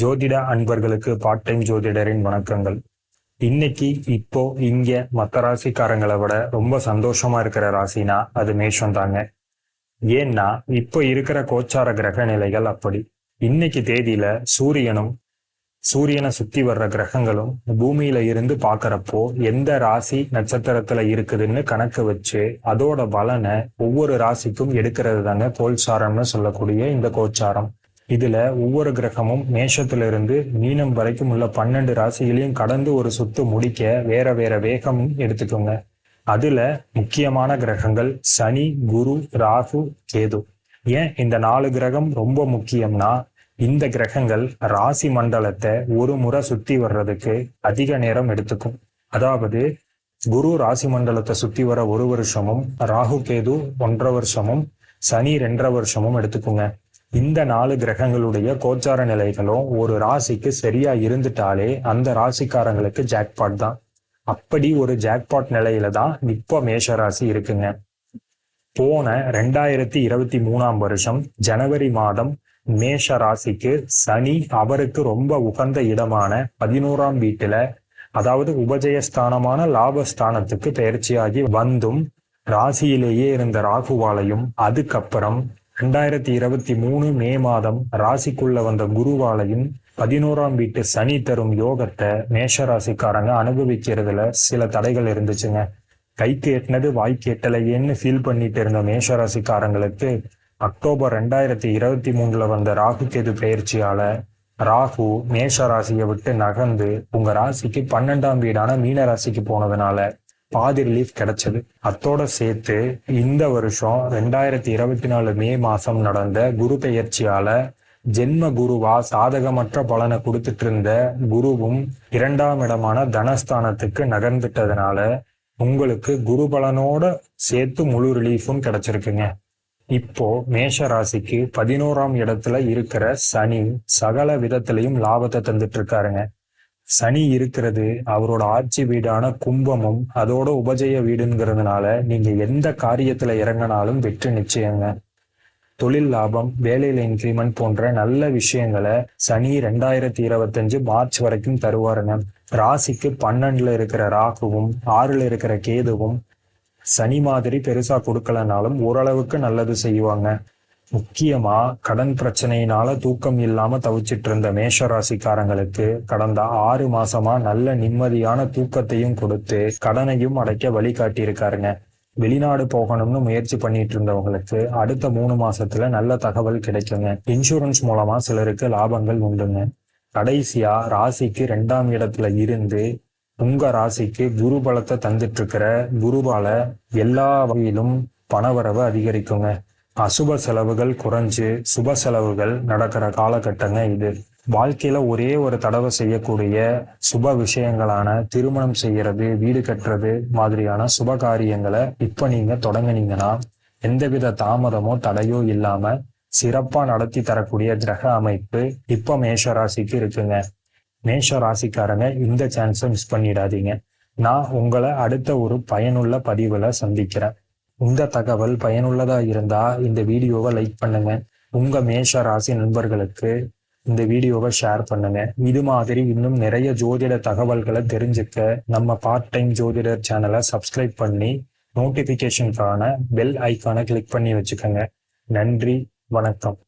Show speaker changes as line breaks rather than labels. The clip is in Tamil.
ஜோதிட அன்பர்களுக்கு பார்ட் டைம் ஜோதிடரின் வணக்கங்கள். இன்னைக்கு இப்போ இங்க மற்ற ராசிக்காரங்களை விட ரொம்ப சந்தோஷமா இருக்கிற ராசினா அது மேஷம் தாங்க. ஏன்னா இப்போ இருக்கிற கோச்சார கிரக நிலைகள் அப்படி. இன்னைக்கு தேதியில சூரியனும் சூரியனை சுத்தி வர்ற கிரகங்களும் பூமியில இருந்து பாக்குறப்போ எந்த ராசி நட்சத்திரத்துல இருக்குதுன்னு கணக்கு வச்சு அதோட பலனை ஒவ்வொரு ராசிக்கும் எடுக்கிறது தாங்க கோல்சாரம்னு சொல்லக்கூடிய இந்த கோச்சாரம். இதுல ஒவ்வொரு கிரகமும் மேஷத்துல இருந்து மீனம் வரைக்கும் உள்ள பன்னெண்டு ராசிகளையும் கடந்து ஒரு சுத்து முடிக்க வேற வேற வேகம் எடுத்துக்கோங்க. அதுல முக்கியமான கிரகங்கள் சனி குரு ராகு கேது. ஏன் இந்த நாலு கிரகம் ரொம்ப முக்கியம்னா இந்த கிரகங்கள் ராசி மண்டலத்தை ஒரு முறை சுத்தி வர்றதுக்கு அதிக நேரம் எடுத்துக்கும். அதாவது குரு ராசி மண்டலத்தை சுத்தி வர ஒரு வருஷமும் ராகு கேது ஒன்றரை வருஷமும் சனி ரெண்டரை வருஷமும் எடுத்துக்குங்க. இந்த நாலு கிரகங்களுடைய கோச்சார நிலைகளும் ஒரு ராசிக்கு சரியா இருந்துட்டாலே அந்த ராசிக்காரங்களுக்கு ஜாக்பாட் தான். அப்படி ஒரு ஜாக்பாட் நிலையில தான் இப்போ மேஷ ராசி இருக்குங்க. போன ரெண்டாயிரத்தி இருபத்தி மூணாம் வருஷம் ஜனவரி மாதம் மேஷ ராசிக்கு சனி அவருக்கு ரொம்ப உகந்த இடமான பதினோராம் வீட்டுல அதாவது உபஜயஸ்தானமான லாபஸ்தானத்துக்கு பயிற்சியாகி வந்தும் ராசியிலேயே இருந்த ராகுவாலையும் அதுக்கப்புறம் ரெண்டாயிரத்தி இருபத்தி மூணு மே மாதம் ராசிக்குள்ள வந்த குருவாலையும் பதினோராம் வீட்டு சனி தரும் யோகத்தை மேஷ ராசிக்காரங்க அனுபவிக்கிறதுல சில தடைகள் இருந்துச்சுங்க. கைக்கு எட்டினது வாய்க்கு எட்டலையேன்னு ஃபீல் பண்ணிட்டு இருந்த மேஷ ராசிக்காரங்களுக்கு அக்டோபர் ரெண்டாயிரத்தி இருபத்தி மூணுல வந்த ராகு கேது பயிற்சியால ராகு மேஷ ராசியை விட்டு நகர்ந்து உங்க ராசிக்கு பன்னெண்டாம் வீடான மீன ராசிக்கு போனதுனால பாதி ரிலீஃப் கிடைச்சது. அத்தோட சேர்த்து இந்த வருஷம் ரெண்டாயிரத்தி இருபத்தி நாலு மே மாசம் நடந்த குரு பெயர்ச்சியால ஜென்ம குருவா சாதகமற்ற பலனை கொடுத்துட்டு இருந்த குருவும் இரண்டாம் இடமான தனஸ்தானத்துக்கு நகர்ந்துட்டதுனால உங்களுக்கு குரு பலனோட சேர்த்து முழு ரிலீஃபும் கிடைச்சிருக்குங்க. இப்போ மேஷ ராசிக்கு பதினோராம் இடத்துல இருக்கிற சனி சகல விதத்திலையும் லாபத்தை தந்துட்டு இருக்காருங்க சனி இருக்கிறது அவரோட ஆட்சி வீடான கும்பமும் அதோட உபஜய வீடுங்கிறதுனால நீங்க எந்த காரியத்துல இறங்கினாலும் வெற்றி நிச்சயங்க. தொழில் லாபம் வேலையில இன்க்ரிமெண்ட் போன்ற நல்ல விஷயங்களை சனி ரெண்டாயிரத்தி இருபத்தஞ்சு மார்ச் வரைக்கும் தருவாருங்க. ராசிக்கு பன்னெண்டுல இருக்கிற ராகுவும் ஆறுல இருக்கிற கேதுவும் சனி மாதிரி பெருசா கொடுக்கலனாலும் ஓரளவுக்கு நல்லது செய்வாங்க. முக்கியமா கடன் பிரச்சனையினால தூக்கம் இல்லாம தவிச்சிட்டு இருந்த மேஷ ராசிக்காரங்களுக்கு கடந்த ஆறு மாசமா நல்ல நிம்மதியான தூக்கத்தையும் கொடுத்து கடனையும் அடைக்க வழிகாட்டியிருக்காருங்க வெளிநாடு போகணும்னு முயற்சி பண்ணிட்டு இருந்தவங்களுக்கு அடுத்த மூணு மாசத்துல நல்ல தகவல் கிடைக்குங்க. இன்சூரன்ஸ் மூலமா சிலருக்கு லாபங்கள் உண்டுங்க. கடைசியா ராசிக்கு ரெண்டாம் இடத்துல இருந்து உங்க ராசிக்கு குரு பலத்தை தந்துட்டு இருக்கிற குருபால எல்லா வகையிலும் பணவரவு அதிகரிக்குங்க. அசுப செலவுகள் குறைஞ்சு சுப செலவுகள் நடக்கிற காலகட்டங்க இது. வாழ்க்கையில ஒரே ஒரு தடவை செய்யக்கூடிய சுப விஷயங்களான திருமணம் செய்யறது வீடு கட்டுறது மாதிரியான சுப காரியங்களை இப்ப நீங்க தொடங்குனீங்கன்னா எந்தவித தாமதமோ தடையோ இல்லாம சிறப்பா நடத்தி தரக்கூடிய கிரக அமைப்பு இப்ப மேஷ ராசிக்கு இருக்குங்க. மேஷ ராசிக்காரங்க இந்த சான்ஸை மிஸ் பண்ணிடாதீங்க. நான் உங்களை அடுத்த ஒரு பயனுள்ள பதிவுல சந்திக்கிறேன். இந்த தகவல் பயனுள்ளதா இருந்தா இந்த வீடியோவை லைக் பண்ணுங்க. உங்க மேஷ ராசி நண்பர்களுக்கு இந்த வீடியோவை ஷேர் பண்ணுங்க. இது மாதிரி இன்னும் நிறைய ஜோதிட தகவல்களை தெரிஞ்சுக்க நம்ம பார்ட் டைம் ஜோதிடர் சேனலை சப்ஸ்கிரைப் பண்ணி நோட்டிபிகேஷனுக்கான பெல் ஐக்கானை கிளிக் பண்ணி வச்சுக்கோங்க. நன்றி வணக்கம்.